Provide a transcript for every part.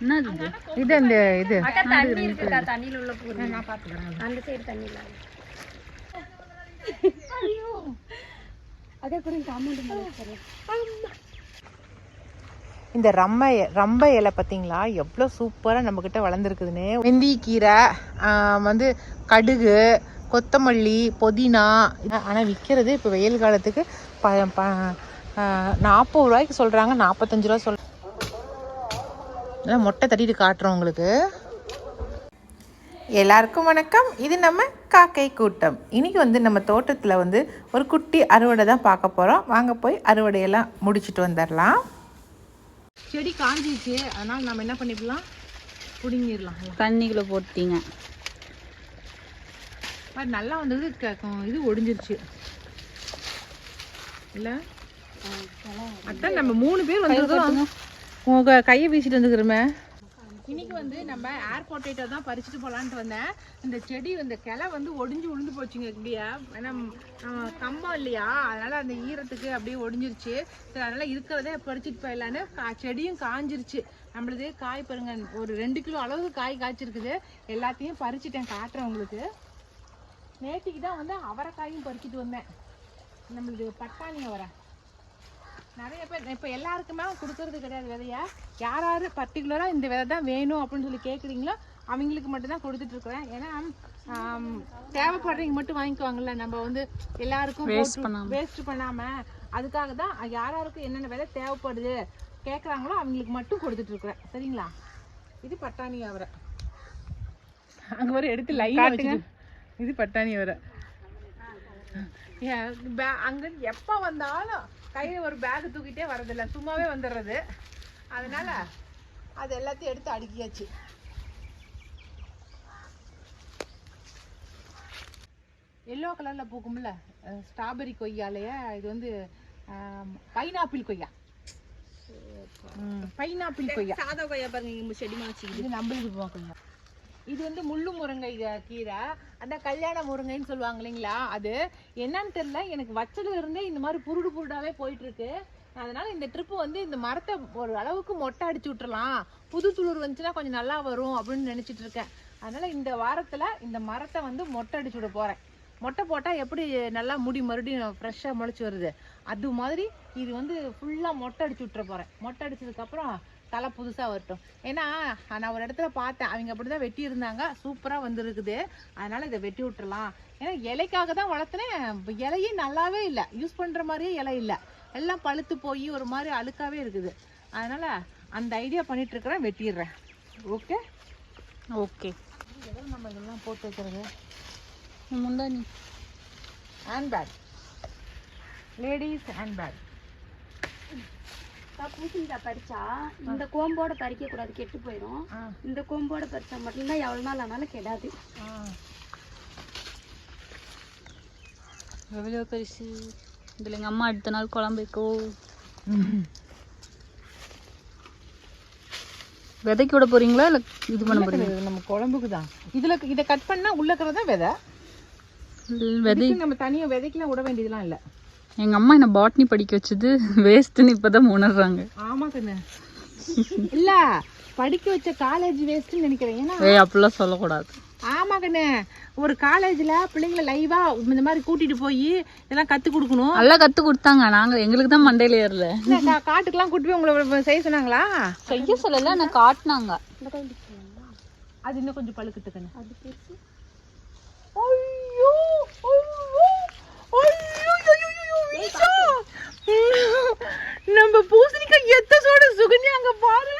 என்னது இது? அந்த இது. அக்கா தண்ணி இருக்குக்கா தண்ணியில உள்ள போகுது நான் பாத்துக்கிறேன் அந்த சைடு தண்ணி இல்ல அக்கா கூட காம்பவுண்ட் மேல இந்த ரம்ம ரம்ப இலை பார்த்தீங்களா எவ்வளோ சூப்பராக நம்மக்கிட்ட வளர்ந்துருக்குதுன்னு. வெந்தி கீரை வந்து கடுகு கொத்தமல்லி புதினா. ஆனால் விற்கிறது இப்போ வெயில் காலத்துக்கு ப ப நாற்பது ரூபாய்க்கு சொல்கிறாங்க நாற்பத்தஞ்சு ரூபா சொல் எல்லாம் மொட்டை தட்டிட்டு காட்டுறோம் உங்களுக்கு. எல்லாருக்கும் வணக்கம். இது நம்ம காக்கை கூட்டம். இன்னைக்கு வந்து நம்ம தோட்டத்தில் வந்து ஒரு குட்டி அறுவடை தான் பார்க்க போகிறோம் வாங்க போய் அறுவடையெல்லாம் முடிச்சிட்டு வந்துடலாம். செடி காஞ்சிச்சு அதனால் நம்ம என்ன பண்ணிக்கலாம்? பிடுங்கிடலாம். தண்ணிக்குள்ள போட்டீங்க. நல்லா வந்தது இது ஒடிஞ்சிருச்சு. இல்லை? அதான் நம்ம மூணு பேர் வந்து உங்க கையை வீசிட்டு வந்துக்கிறோமே. இன்னைக்கு வந்து நம்ம ஏர் பொட்டேட்டோ தான் பறிச்சுட்டு போகலான்ட்டு வந்தேன். இந்த செடி இந்த கிளை வந்து ஒடிஞ்சு விழுந்து போச்சுங்க இப்படியா. ஏன்னா கம்பம் இல்லையா? அதனால அந்த ஈரத்துக்கு அப்படியே ஒடிஞ்சிருச்சு. அதனால் அதனால இருக்கிறதே பறிச்சுட்டு போயிடலான்னு கா- செடியும் காஞ்சிருச்சு. நம்மளது காய் பாருங்க ஒரு ரெண்டு கிலோ அளவுக்கு காய் காய்ச்சிருக்குது. எல்லாத்தையும் பறிச்சுட்டேன் காட்டுறேன் உங்களுக்கு. நேற்றுக்கு தான் வந்து அவரைக்காயும் பறிச்சுட்டு வந்தேன். நம்மளுது பட்டாணி அவரை. நிறைய பேர் இப்போ எல்லாருக்குமே கொடுக்கறது கிடையாது விதையா? யார் யார் பர்டிகுலராக இந்த விதை தான் வேணும் அப்படின்னு சொல்லி கேட்குறீங்களோ அவங்களுக்கு மட்டும் தான் கொடுத்துட்டு இருக்கிறேன். ஏன்னா தேவைப்படுறவங்க மட்டும் வாங்கிக்குவாங்கல்ல. நம்ம வந்து எல்லாருக்கும் வேஸ்ட் பண்ணாம. அதுக்காக தான் யார் யாருக்கு என்னென்ன விதை தேவைப்படுது கேட்குறாங்களோ அவங்களுக்கு மட்டும் கொடுத்துட்டு இருக்கிறேன். சரிங்களா? இது பட்டாணி அவரை. அங்கே வர எடுத்து லைன் இது பட்டாணி அவரை. அங்க எப்ப வந்தாலும் கையில ஒரு பேக் தூக்கிட்டே வரதில்ல சும்மாவே வந்துடுறது அதனால அது எல்லாத்தையும் எடுத்து அடுக்கியாச்சு. எல்லோ கலர்ல பூக்கும்ல ஸ்ட்ராபெரி கொய்யாலைய இது வந்து பைனாப்பிள் கொய்யா. பைனாப்பிள் கொய்யா. சாதா கொய்யா பாருங்க இங்க செடி மாச்சி இது நம்மளுக்கு கொய்யா இது வந்து முள்ளு முருங்கை கீரை. அந்த கல்யாண முருங்கைன்னு சொல்லுவாங்க இல்லைங்களா? அது என்னன்னு தெரியல. எனக்கு வச்சதுல இருந்தே இந்த மாதிரி புருடு புருடாவே போயிட்டு இருக்கு அதனால இந்த ட்ரிப்பு வந்து இந்த மரத்தை ஒரு அளவுக்கு மொட்டை அடிச்சு விட்டுறலாம். புது துளிர் வந்துச்சுன்னா கொஞ்சம் நல்லா வரும் அப்படின்னு நினைச்சிட்டு இருக்கேன். அதனால இந்த வாரத்துல இந்த மரத்தை வந்து மொட்டை அடிச்சு விட போறேன். மொட்டை போட்டா எப்படி நல்லா முடி மறுபடியும் ஃப்ரெஷ்ஷாக முளைச்சி வருது? அது மாதிரி இது வந்து ஃபுல்லா மொட்டை அடிச்சு விட்டுற போறேன். மொட்டை அடிச்சதுக்கு அப்புறம் தலை புதுசா வரட்டும். ஏன்னா நான் ஒரு இடத்துல பார்த்தேன். அவங்க அப்படிதான் வெட்டி இருந்தாங்க. சூப்பரா வந்திருக்குது. அதனால இதை வெட்டி விட்டுறலாம். ஏன்னா இலைக்காக தான் வளர்த்துனேன். இலையே நல்லாவே இல்லை. யூஸ் பண்ற மாதிரியே இலை இல்லை. எல்லாம் பழுத்து போய் ஒரு மாதிரி அழுக்காவே இருக்குது. அதனால அந்த ஐடியா பண்ணிட்டு இருக்கிறேன். வெட்டிடுறேன். ஓகே ஓகே நம்ம இதெல்லாம் போட்டு வைக்கிறது? முந்தானி hand bag ladies hand bag பூசணிக்காய் பறிச்சா இந்த கோம்போட பறிக்க கூடாது கெட்டு போயிடும் இந்த கோம்போட பறிச்சா மட்டும்தான் எவ்வளவு நாள் ஆனாலும் கெடாது. எவ்வளோ பெருசு? இதில் எங்கள் அம்மா அடுத்த நாள் குழம்பு வைக்கோ. விதைக்கு விட போறீங்களா? இல்லை இது பண்ண போறீங்க இது நம்ம குழம்புக்கு தான். இதுல இதை கட் பண்ணா உள்ள இருக்கிறது விதை? விதை நம்ம தனியா விதைக்கெல்லாம் விட வேண்டியதுலாம் இல்ல. எங்கள் அம்மா என்னை பாட்னி படிக்க வச்சது வேஸ்ட்டுன்னு இப்போ தான் உணர்றாங்க. ஆமா கண்ணு. இல்ல படிக்க வச்ச காலேஜ் வேஸ்ட்னு நினைக்கிறேன். ஏன்னா அப்படிலாம் சொல்லக்கூடாது. ஆமா கண்ணு. ஒரு காலேஜ்ல பிள்ளைங்களை லைவா இந்த மாதிரி கூட்டிட்டு போய் இதெல்லாம் கத்து கொடுக்கணும். நல்லா கற்றுக் கொடுத்தாங்க. நாங்கள் எங்களுக்கு தான் மண்டையில் ஏறல. காட்டுக்கெல்லாம் கூட்டு போய் உங்களை செய்ய சொன்னாங்களா? செய்ய சொல்லல நான் காட்டினாங்க. அது இன்னும் கொஞ்சம் பழுக்கட்டு கண்ணு. ஐயோ ஐயோ ஐயோ ஐயோ, ஐயோ, ஈஷா. நம்ம பூசணிக்காய் எத்த சோட சுகன்யா அங்க பாரு.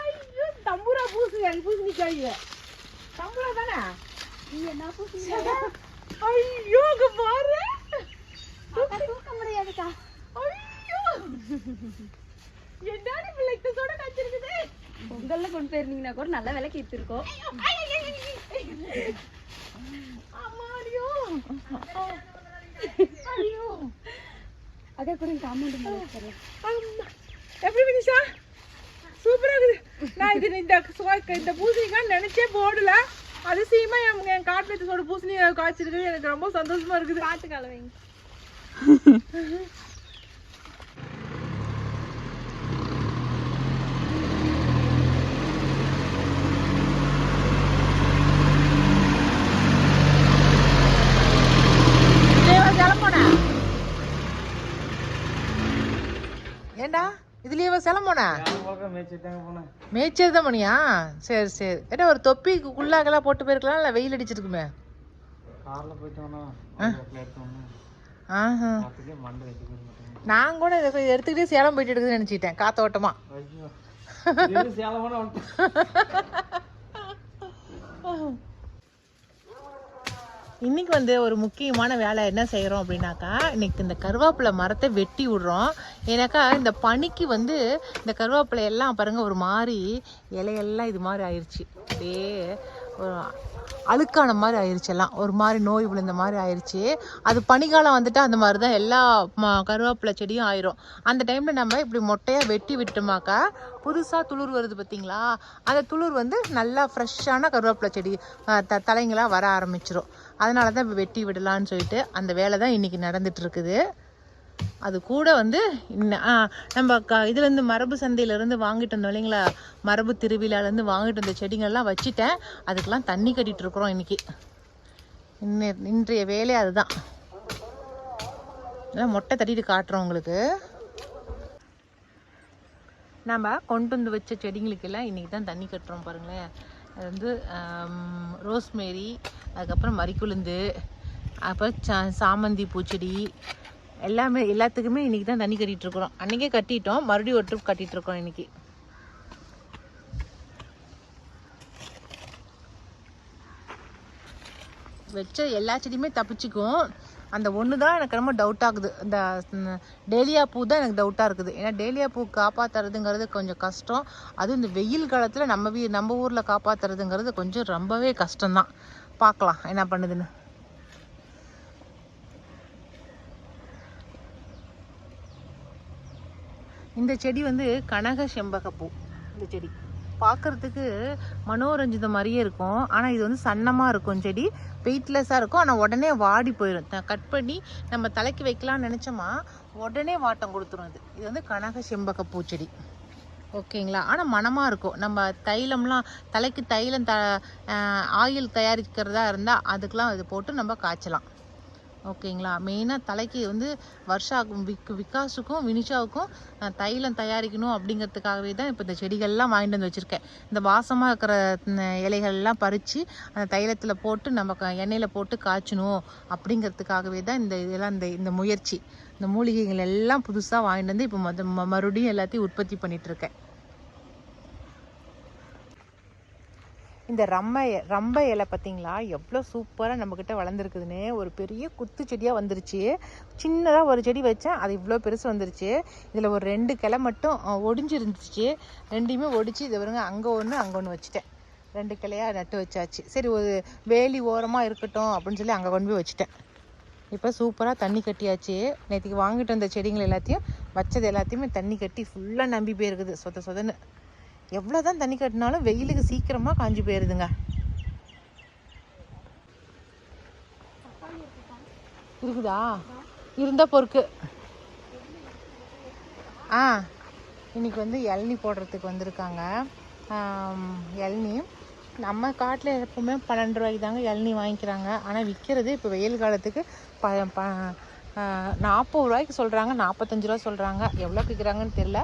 ஐயோ தம்புரா பூசணிக்காய் பூசணிக்காய் தம்புரா தானே? ஐயோ அங்க பாரு. தூக்க முடியாதுக்கா. ஐயோ. என்னடி பிள்ளை இத்த சோட காய்ச்சிருக்குது? பொங்கல்ல கொண்டு போயிருந்தீங்கன்னா கூட நல்ல விலைக்கு ஐயோ. அதே கூட. ஆமா. எப்படி வினிஷா? சூப்பரா இருக்குது. நான் இது இந்த இந்த பூசணிக்காய் நினைச்சே போடல. அதிசயமா என் என் காட்டுல பூசணி காய்ச்சிருக்குது. எனக்கு ரொம்ப சந்தோஷமா இருக்குது. காட்டு கலவைங்க சேலம் போன? மேய்ச்சல் தான் போனியா சரி சரி. ஏன்னா ஒரு தொப்பிக்கு குள்ளாக்கெல்லாம் போட்டு போயிருக்கலாம் இல்லை வெயில் அடிச்சிருக்குமே. ஆஹா. நான் கூட இதை எடுத்துக்கிட்டே சேலம் போயிட்டு இருக்குதுன்னு நினச்சிட்டேன் காத்தோட்டமா. இன்றைக்கி வந்து ஒரு முக்கியமான வேலை என்ன செய்கிறோம் அப்படின்னாக்கா இன்னைக்கு இந்த கருவேப்பிலை மரத்தை வெட்டி விடுறோம். ஏன்னாக்கா இந்த பனிக்கு வந்து இந்த கருவேப்பிலை எல்லாம் பாருங்கள் ஒரு மாதிரி இலையெல்லாம் இது மாதிரி ஆயிடுச்சு அப்படியே ஒரு அழுக்கான மாதிரி ஆயிடுச்சு எல்லாம். ஒரு மாதிரி நோய் விழுந்த மாதிரி ஆயிடுச்சு அது பனிக்காலம் வந்துட்டு அந்த மாதிரி தான் எல்லா ம- கருவேப்பிலை செடியும் ஆயிரும். அந்த டைமில் நம்ம இப்படி மொட்டையாக வெட்டி விட்டோமாக்கா புதுசாக துளிர் வருது பார்த்தீங்களா அந்த துளிர் வந்து நல்லா ஃப்ரெஷ்ஷான கருவேப்பிலை செடி த தலைங்களாக வர ஆரம்பிச்சிடும் அதனால தான் இப்போ வெட்டி விடலான்னு சொல்லிட்டு அந்த வேலை தான் இன்றைக்கி நடந்துகிட்ருக்குது அது கூட வந்து இன்ன- ஆ, நம்ம க இதுலேருந்து மரபு சந்தையிலேருந்து வாங்கிட்டு வந்தோம் இல்லைங்களா? மரபு திருவிழாலேருந்து வாங்கிட்டு வந்த செடிங்கள்லாம் வச்சுட்டேன். அதுக்கெல்லாம் தண்ணி கட்டிகிட்ருக்குறோம் இன்றைக்கி இன்னைக்கு. இன்ன இன்றைய வேலை அதுதான். எல்லாம் மொட்டை தட்டிட்டு காட்டுறோம் உங்களுக்கு. நம்ம கொண்டு வந்து வச்ச செடிங்களுக்கெல்லாம் இன்றைக்கி தான் தண்ணி கட்டுறோம் பாருங்களேன். அது வந்து ரோஸ்மேரி அதுக்கப்புறம் மறிக்குழுந்து அப்புறம் சா சாமந்தி பூச்செடி எல்லாமே எல்லாத்துக்குமே இன்றைக்கி தான் தண்ணி கட்டிகிட்ருக்குறோம் அன்றைக்கே கட்டிட்டோம். மறுபடியும் ஒரு ட்ரிப் கட்டிகிட்ருக்கோம் இன்றைக்கி வச்ச எல்லா செடியுமே தப்பிச்சுக்கும். அந்த ஒன்று தான் எனக்கு ரொம்ப டவுட் ஆகுது. இந்த டேலியா பூ தான் எனக்கு டவுட்டாக இருக்குது. ஏன்னா டேலியா பூ காப்பாற்றுறதுங்கிறது கொஞ்சம் கஷ்டம். அதுவும் இந்த வெயில் காலத்தில் நம்ம வீ நம்ம ஊரில் காப்பாற்றுறதுங்கிறது கொஞ்சம் ரொம்பவே கஷ்டம்தான். பார்க்கலாம் என்ன பண்ணுதுன்னு. இந்த செடி வந்து கனக செம்பகப்பூ இந்த செடி. பார்க்கறதுக்கு மனோரஞ்சிதம் மாதிரியே இருக்கும். ஆனால் இது வந்து சன்னமாக இருக்கும் செடி. வெயிட்லெஸ்ஸாக இருக்கும். ஆனால் உடனே வாடி போயிடும் கட் பண்ணி நம்ம தலைக்கு வைக்கலாம்னு நினச்சோமா உடனே வாட்டம் கொடுத்துரும் இது இது வந்து கனக செம்பக பூச்செடி ஓகேங்களா? ஆனால் மணமாக இருக்கும். நம்ம தைலம்லாம் தலைக்கு தைலம் த ஆயில் தயாரிக்கிறதா இருந்தால் அதுக்கெலாம் இது போட்டு நம்ம காய்ச்சலாம். ஓகேங்களா? மெயினாக தலைக்கு வந்து வருஷாக்கும் விக் விகாஸுக்கும் வினிஷாவுக்கும் தைலம் தயாரிக்கணும் அப்படிங்கிறதுக்காகவே தான் இப்போ இந்த செடிகள்லாம் வாங்கிட்டு வந்து வச்சுருக்கேன். இந்த வாசமாக இருக்கிற இலைகள்லாம் பறித்து அந்த தைலத்தில் போட்டு நம்ம க- எண்ணெயில் போட்டு காய்ச்சணும் அப்படிங்கிறதுக்காகவே தான் இந்த இதெல்லாம் இந்த இந்த முயற்சி. இந்த மூலிகைகள் எல்லாம் புதுசாக வாங்கிட்டு வந்து இப்போ ம- மறுபடியும் எல்லாத்தையும் உற்பத்தி பண்ணிகிட்ருக்கேன் இந்த ரம்ம ரம்ப இலை பார்த்தீங்களா எவ்வளோ சூப்பராக நம்மக்கிட்ட வளர்ந்துருக்குதுன்னு ஒரு பெரிய குத்து செடியாக வந்துருச்சு. சின்னதாக ஒரு செடி வச்சேன். அது இவ்வளோ பெருசு வந்துருச்சு. இதில் ஒரு ரெண்டு கிளை மட்டும் ஒடிஞ்சு இருந்துச்சு ரெண்டையுமே ஒடிச்சு இது வருங்க அங்கே ஒன்று அங்கே ஒன்று வச்சுட்டேன். ரெண்டு கிளையாக நட்டு வச்சாச்சு. சரி ஒரு வேலி ஓரமாக இருக்கட்டும் அப்படின்னு சொல்லி அங்கே கொண்டு போய் வச்சுட்டேன். இப்போ சூப்பராக தண்ணி கட்டியாச்சு. நேற்றுக்கு வாங்கிட்டு வந்த செடிகள் எல்லாத்தையும் வச்சது எல்லாத்தையுமே தண்ணி கட்டி ஃபுல்லாக நம்பி போயிருக்குது. சொத சொதன்னு. எவ்வளோ தான் தண்ணி கட்டினாலும் வெயிலுக்கு சீக்கிரமாக காஞ்சி போயிடுதுங்க இருக்குதா? இருந்தால் பொறுக்கு. ஆ இன்னைக்கு வந்து இளநி போடுறதுக்கு வந்திருக்காங்க. இளநி. நம்ம காட்டில் எப்பவுமே பன்னெண்டு ரூபாய்க்கு தாங்க இளநி வாங்கிக்கிறாங்க. ஆனால் விற்கிறது இப்போ வெயில் காலத்துக்கு ப ப நாற்பது ரூபாய்க்கு சொல்கிறாங்க நாற்பத்தஞ்சு ரூபா சொல்கிறாங்க எவ்வளோ விற்கிறாங்கன்னு தெரில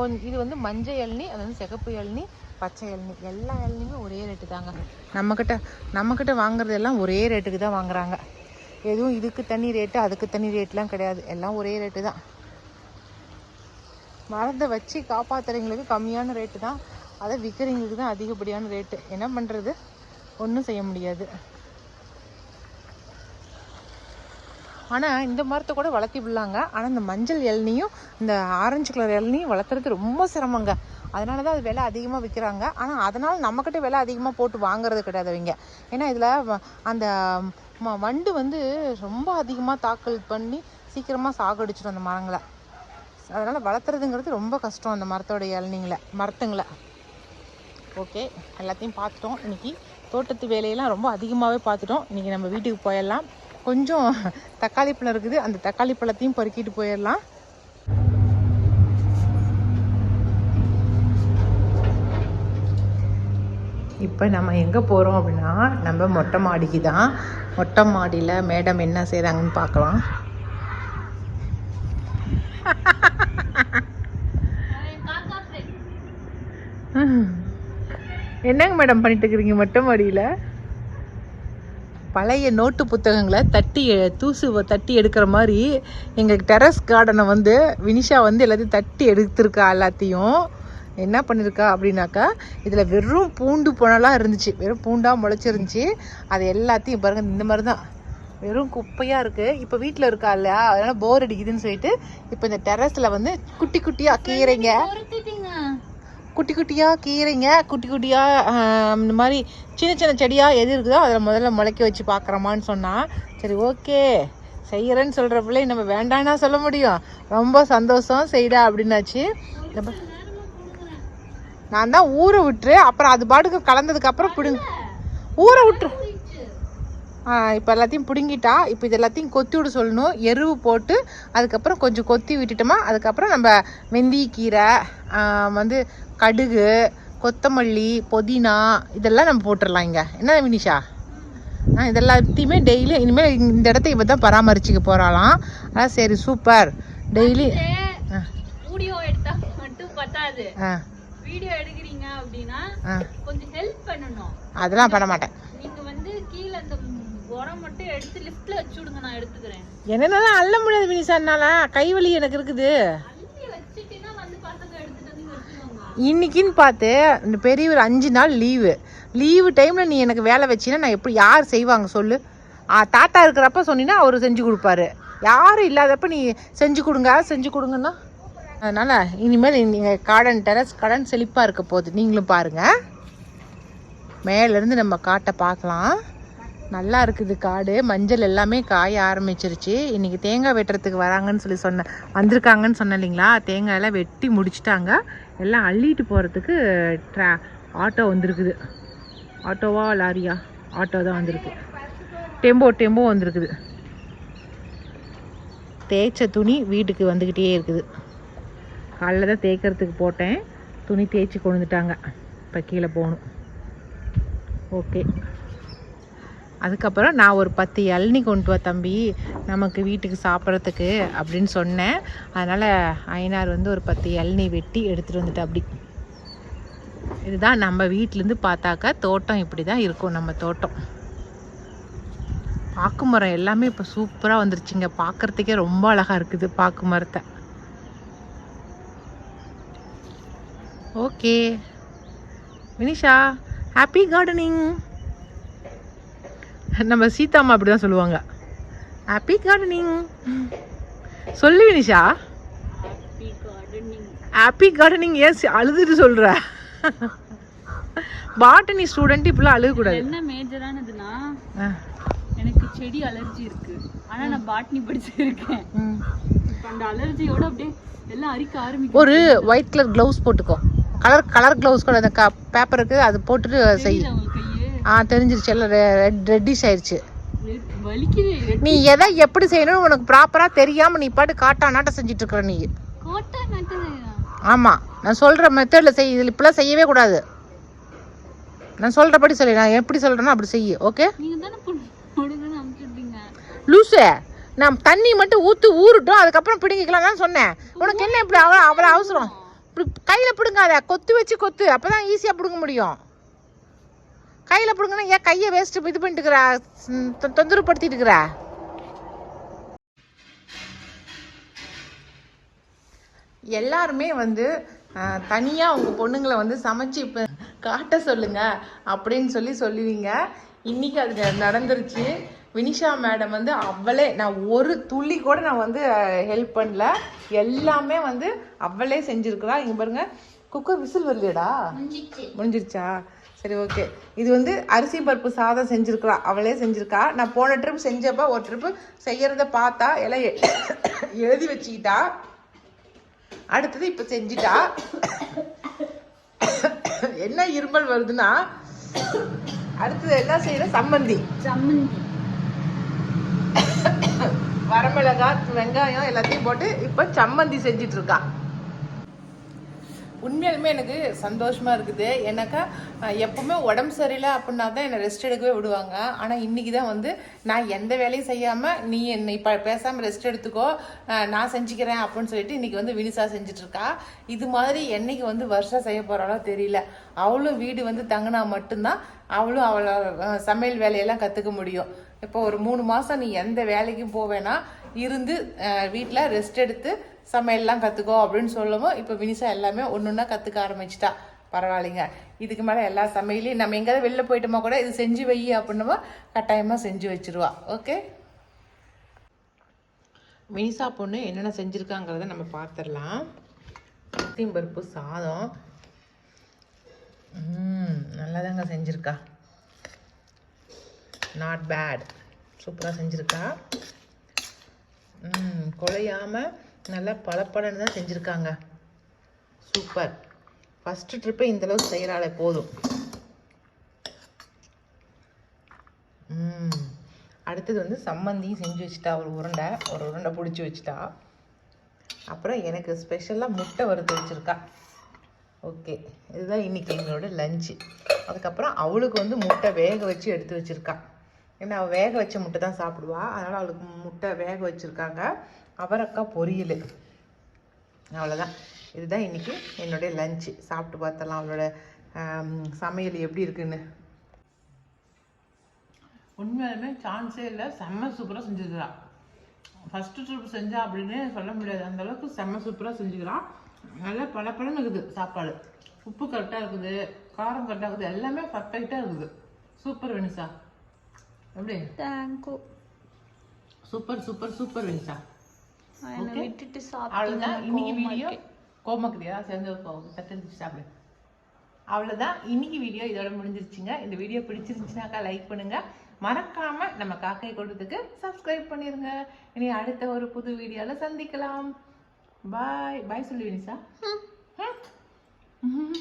ஒன் இது வந்து மஞ்சள் இளநி அது வந்து சிகப்பு இளநி பச்சை இளநி எல்லா இளநியுமே ஒரே ரேட்டு தாங்க. நம்மக்கிட்ட நம்மக்கிட்ட வாங்குறது எல்லாம் ஒரே ரேட்டுக்கு தான் வாங்குறாங்க. எதுவும் இதுக்கு தனி ரேட்டு அதுக்கு தனி ரேட்லாம் கிடையாது. எல்லாம் ஒரே ரேட்டு தான். மரத்தை வச்சு காப்பாத்துறவங்களுக்கு கம்மியான ரேட்டு தான். அதை விற்கிறவங்களுக்கு தான் அதிகப்படியான ரேட்டு என்ன பண்ணுறது ஒன்றும் செய்ய முடியாது. ஆனால் இந்த மரத்தை கூட வளர்த்தி விடலாங்க. ஆனால் இந்த மஞ்சள் இளநியும் இந்த ஆரஞ்சு கலர் இளநியும் வளர்த்துறது ரொம்ப சிரமங்க. அதனால தான் அது விலை அதிகமாக விற்கிறாங்க ஆனால் அதனால் நம்மக்கிட்ட விலை அதிகமாக போட்டு வாங்குறது கிடையாது அவங்க ஏன்னா இதில் அந்த ம- வண்டு வந்து ரொம்ப அதிகமாக தாக்கல் பண்ணி சீக்கிரமாக சாகடிச்சிடும் அந்த மரங்களை. அதனால் வளர்த்துறதுங்கிறது ரொம்ப கஷ்டம் அந்த மரத்தோட இளநிங்களை மரத்துங்களை. ஓகே எல்லாத்தையும் பார்த்துட்டோம். இன்றைக்கி தோட்டத்து வேலையெல்லாம் ரொம்ப அதிகமாகவே பார்த்துட்டோம். இன்றைக்கி நம்ம வீட்டுக்கு போயிடலாம். கொஞ்சம் தக்காளி பழம் இருக்குது. அந்த தக்காளி பழத்தையும் பொறுக்கிட்டு போயிடலாம். இப்போ நம்ம எங்கே போகிறோம் அப்படின்னா நம்ம மொட்டை மாடிக்கு தான். மொட்டை மாடியில் மேடம் என்ன செய்கிறாங்கன்னு பார்க்கலாம். என்னங்க மேடம் பண்ணிட்டு இருக்கிறீங்க மொட்டை மாடியில்? பழைய நோட்டு புத்தகங்களை தட்டி தூசு தட்டி எடுக்கிற மாதிரி எங்கள் டெரஸ் கார்டனை வந்து வினிஷா வந்து எல்லாத்தையும் தட்டி எடுத்திருக்கா எல்லாத்தையும். என்ன பண்ணியிருக்கா அப்படின்னாக்கா இதில் வெறும் பூண்டு புனலாக இருந்துச்சு. வெறும் பூண்டாக முளைச்சிருந்துச்சு. அது எல்லாத்தையும் பாருங்க இந்த மாதிரி தான் வெறும் குப்பையாக இருக்குது இப்போ வீட்டில் இருக்கா இல்லையா? அதனால் போர் அடிக்குதுன்னு சொல்லிட்டு இப்போ இந்த டெரஸில் வந்து குட்டி குட்டியாக கீரைங்க. குட்டி குட்டியாக கீரைங்க குட்டி குட்டியாக இந்த மாதிரி சின்ன சின்ன செடியாக எது இருக்குதோ அதில் முதல்ல முளைக்க வச்சு பார்க்குறோமான்னு சொன்னால் சரி ஓகே செய்கிறேன்னு சொல்கிற பிள்ளை நம்ம வேண்டான்னா சொல்ல முடியும். ரொம்ப சந்தோஷம் செய்டா அப்படின்னாச்சு. நம்ம- நான் தான் ஊற விட்டுரு அப்புறம் அது பாட்டுக்கு கலந்ததுக்கப்புறம் பிடுங்க ஊற விட்டுரு. இப்போ எல்லாத்தையும் பிடுங்கிட்டா இப்போ இது எல்லாத்தையும் கொத்தி விட சொல்லணும். எருவு போட்டு அதுக்கப்புறம் கொஞ்சம் கொத்தி விட்டுட்டோமா அதுக்கப்புறம் நம்ம வெந்தயக்கீரை வந்து கடுகு கொத்தமல்லி புதினா இதெல்லாம் நம்ம போட்டுடலாம் இங்கே. என்ன வினிஷா? ஆ இதெல்லாத்தையுமே டெய்லி இனிமேல் இந்த இடத்த இவ தான் பராமரிச்சுக்க போகிறாளாம் அதான் சரி சூப்பர் டெய்லி வீடியோ எடுத்தா மட்டும் பத்தாது. வீடியோ எடுக்கிறீங்க அப்படின்னா ஆ. கொஞ்சம் ஹெல்ப் பண்ணணும். அதெல்லாம் பண்ண மாட்டேன். நீங்க வந்து கீழே அந்த உரம் மட்டும் எடுத்து லிஃப்ட்ல வச்சு விடுங்க நான் எடுத்துக்கிறேன். என்னென்னலாம் அள்ள முடியாது வினிஷா என்னால? கை வலி எனக்கு இருக்குது. இன்னைக்குன்னு பார்த்து இந்த பெரிய ஒரு அஞ்சு நாள் லீவு. லீவு டைமில் நீ எனக்கு வேலை வச்சினா நான் எப்படி யார் செய்வாங்க சொல்லு? தாத்தா இருக்கிறப்ப சொன்னீங்கன்னா அவர் செஞ்சு கொடுப்பாரு. யாரும் இல்லாதப்ப நீ செஞ்சு கொடுங்க செஞ்சு கொடுங்கன்னா? அதனால் இனிமேல் நீங்கள் கார்டன் டெரஸ் கார்டன் செழிப்பாக இருக்க போகுது. நீங்களும் பாருங்கள் மேலேருந்து நம்ம காட்டை பார்க்கலாம். நல்லா இருக்குது காடு. மஞ்சள் எல்லாமே காய ஆரம்பிச்சிருச்சு. இன்றைக்கி தேங்காய் வெட்டுறதுக்கு வராங்கன்னு சொல்லி சொன்னேன் வந்திருக்காங்கன்னு சொன்னேன் இல்லைங்களா? தேங்காய் எல்லாம் வெட்டி முடிச்சிட்டாங்க. எல்லாம் அள்ளிட்டு போகிறதுக்கு ட்ரா ஆட்டோ வந்திருக்குது. ஆட்டோவா லாரியா? ஆட்டோ தான் வந்திருக்கு. டெம்போ டெம்போ வந்திருக்குது. தேய்ச்ச துணி வீட்டுக்கு வந்துக்கிட்டே இருக்குது. காலைல தான் தேய்க்கிறதுக்கு போட்டேன். துணி தேய்ச்சி கொண்டு இப்போ கீழே போகணும். ஓகே. அதுக்கப்புறம் நான் ஒரு பத்து இளநி கொண்டு வா தம்பி நமக்கு வீட்டுக்கு சாப்பிட்றதுக்கு அப்படின்னு சொன்னேன். அதனால் ஐனார் வந்து ஒரு பத்து இளநி வெட்டி எடுத்துகிட்டு வந்துட்டு அப்படி இதுதான் நம்ம வீட்டிலேருந்து பார்த்தாக்கா தோட்டம் இப்படி தான் இருக்கும் நம்ம தோட்டம். பாக்கு மரம் எல்லாமே இப்போ சூப்பராக வந்துருச்சுங்க. பார்க்குறதுக்கே ரொம்ப அழகாக இருக்குது பாக்கு மரத்தை ஓகே. Vinisha happy gardening. நம்ம சீதாம்மா அப்படி தான் சொல்லுவாங்க. ஹாப்பி கார்டனிங் சொல்லு வினிஷா. ஹாப்பி கார்டனிங் ஏன் அழுதுட்டு சொல்கிற பாட்டனி ஸ்டூடெண்ட் இப்படிலாம் அழுகக்கூடாது. என்ன மேஜரானதுன்னா. எனக்கு செடி அலர்ஜி இருக்கு. ஆனா நான் பாட்னி படிச்சிருக்கேன். அந்த அலர்ஜியோட அப்படியே எல்லாம் அரிக்க ஆரம்பிக்கும் ஒரு ஒயிட் கலர் க்ளவுஸ் போட்டுக்கோ. கலர் கலர் க்ளவுஸ் கூட அந்த பேப்பருக்கு அது போட்டுட்டு செய். தெரியல உங்க கையே ஆ தெரிஞ்சிருச்சு. எல்லாம் ரெட் ரெட்டிஷ் ஆயிடுச்சு நீ எதை எப்படி செய்யணும்னு உனக்கு ப்ராப்பராக தெரியாமல் நீ பாட்டு காட்டா நாட்டம் செஞ்சுட்டு இருக்கிற நீ. ஆமாம் நான் சொல்கிற மெத்தடில் செய் இதில் இப்படிலாம் செய்யவே கூடாது. நான் சொல்கிறபடி சொல்லி. நான் எப்படி சொல்கிறேனோ அப்படி செய் ஓகே லூசு. நான் தண்ணி மட்டும் ஊற்று ஊறட்டும் அதுக்கப்புறம் பிடிங்கிக்கலாம் தான் சொன்னேன். உனக்கு என்ன இப்படி அவ்வளோ அவ்வளோ அவசரம்? இப்படி கையில் பிடுங்காத. கொத்து வச்சு கொத்து. அப்போ தான் ஈஸியாக பிடுங்க முடியும். கையில் பிடுங்கன்னா ஏன் கையை வேஸ்ட்டு இது பண்ணிட்டு இருக்கிற ம், தொ- தொந்தரவுப்படுத்திட்டு இருக்கிற எல்லாருமே வந்து தனியாக உங்கள் பொண்ணுங்களை வந்து சமைச்சு இப்போ காட்ட சொல்லுங்க அப்படின்னு சொல்லி சொல்லுவீங்க. இன்னைக்கு அது நடந்துருச்சு. வினிஷா மேடம் வந்து அவளே நான் ஒரு துளி கூட நான் வந்து ஹெல்ப் பண்ணல. எல்லாமே வந்து அவளே செஞ்சுருக்கிறா. இங்கே பாருங்க. குக்கர் விசில் வரலையடா முடிஞ்சிருச்சா? சரி ஓகே இது வந்து அரிசி பருப்பு சாதம் செஞ்சுருக்கிறா அவளே செஞ்சுருக்கா. நான் போன ட்ரிப் செஞ்சப்ப ஒரு ட்ரிப்பு செய்யறத பார்த்தா எல்லாம் எழுதி வச்சுக்கிட்டா. அடுத்தது இப்போ செஞ்சிட்டா. என்ன இருமல் வருதுன்னா அடுத்தது என்ன செய்யற? சம்மந்தி. சம்மந்தி. வரமிளகாய் வெங்காயம் எல்லாத்தையும் போட்டு இப்போ சம்மந்தி செஞ்சிட்டு இருக்கா. உண்மையாலுமே எனக்கு சந்தோஷமா இருக்குது. ஏன்னாக்கா எப்போவுமே எப்பவுமே உடம்பு சரியில்லை அப்படின்னா தான் என்னை ரெஸ்ட் எடுக்கவே விடுவாங்க. ஆனால் இன்னைக்கு தான் வந்து நான் எந்த வேலையும் செய்யாமல் நீ என்னை இப்போ பேசாமல் ரெஸ்ட் எடுத்துக்கோ நான் செஞ்சுக்கிறேன் அப்படின்னு சொல்லிட்டு இன்னைக்கு வந்து வினிசா செஞ்சுட்டு இருக்கா. இது மாதிரி என்னைக்கு வந்து வருஷம் செய்ய போகிறாளோ தெரியல. அவளும் வீடு வந்து தங்கினா மட்டும்தான் அவளும் அவளை சமையல் வேலையெல்லாம் கற்றுக்க முடியும். இப்போ ஒரு மூணு மாதம் நீ எந்த வேலைக்கும் போவேனா இருந்து வீட்டில் ரெஸ்ட் எடுத்து சமையல்லாம் கற்றுக்கோ அப்படின்னு சொல்லவும் இப்போ வினிசா எல்லாமே ஒன்று ஒன்றா கற்றுக்க ஆரம்பிச்சிட்டா. பரவாயில்லைங்க. இதுக்கு மேலே எல்லா சமையலையும் நம்ம எங்கேயாவது வெளில போயிட்டோமா கூட இது செஞ்சு வை அப்படின்னமோ கட்டாயமாக செஞ்சு வச்சிருவா. ஓகே? வினிசா பொண்ணு என்னென்ன செஞ்சுருக்காங்கிறத நம்ம பார்த்துடலாம் பருப்பு சாதம். ம் நல்லாதாங்க செஞ்சுருக்கா. நாட் பேட் சூப்பராக செஞ்சுருக்கா. ம் நல்லா பளபளன்னு தான் செஞ்சுருக்காங்க. சூப்பர் ஃபஸ்ட்டு ட்ரிப்பே இந்தளவுக்கு செய்கிறாளே போதும். அடுத்தது வந்து சம்மந்தியும் செஞ்சு வச்சுட்டா ஒரு உருண்டை ஒரு உருண்டை பிடிச்சி வச்சுட்டா. அப்புறம் எனக்கு ஸ்பெஷலாக முட்டை வறுத்து வச்சுருக்கா. ஓகே இதுதான் இன்னைக்கு எங்களோட லஞ்சு அதுக்கப்புறம் அவளுக்கு வந்து முட்டை வேக வச்சு எடுத்து வச்சுருக்கா. ஏன்னா அவள் வேக வச்ச முட்டை தான் சாப்பிடுவா. அதனால் அவளுக்கு முட்டை வேக வச்சுருக்காங்க. அவரக்காய் பொரியல். அவ்வளோதான் இதுதான் இன்னைக்கு என்னுடைய லஞ்சு சாப்பிட்டு பார்த்தலாம் அவளோட சமையல் எப்படி இருக்குன்னு. உண்மையாலுமே சான்ஸே இல்லை. செம்ம சூப்பராக செஞ்சுக்கிறா ஃபஸ்ட்டு ட்ரிப் செஞ்சா அப்படின்னு சொல்ல முடியாது. அந்த அளவுக்கு செம்ம சூப்பராக செஞ்சுக்கிறான் நல்லா பளபளன்னு இருக்குது சாப்பாடு. உப்பு கரெக்டாக இருக்குது. காரம் கரெக்டாக இருக்குது. எல்லாமே பர்ஃபெக்டாக இருக்குது. Super Vanessa. எப்படி? Thank you super super super Vanessa. விட்டுட்டு அவ்வளோதான் இன்னைக்கு வீடியோ கோமக்கிரியா சேர்ந்து கத்தரிச்சு சாப்பிடு. அவ்வளோதான் இன்னைக்கு வீடியோ இதோட முடிஞ்சிருச்சுங்க. இந்த வீடியோ பிடிச்சிருந்துச்சுனாக்கா லைக் பண்ணுங்க. மறக்காம நம்ம காக்கை கொடுத்துக்கு சப்ஸ்கிரைப் பண்ணிருங்க. இனி அடுத்த ஒரு புது வீடியோவில் சந்திக்கலாம். பாய் பாய் சொல்லி வினிசா ம். ம்.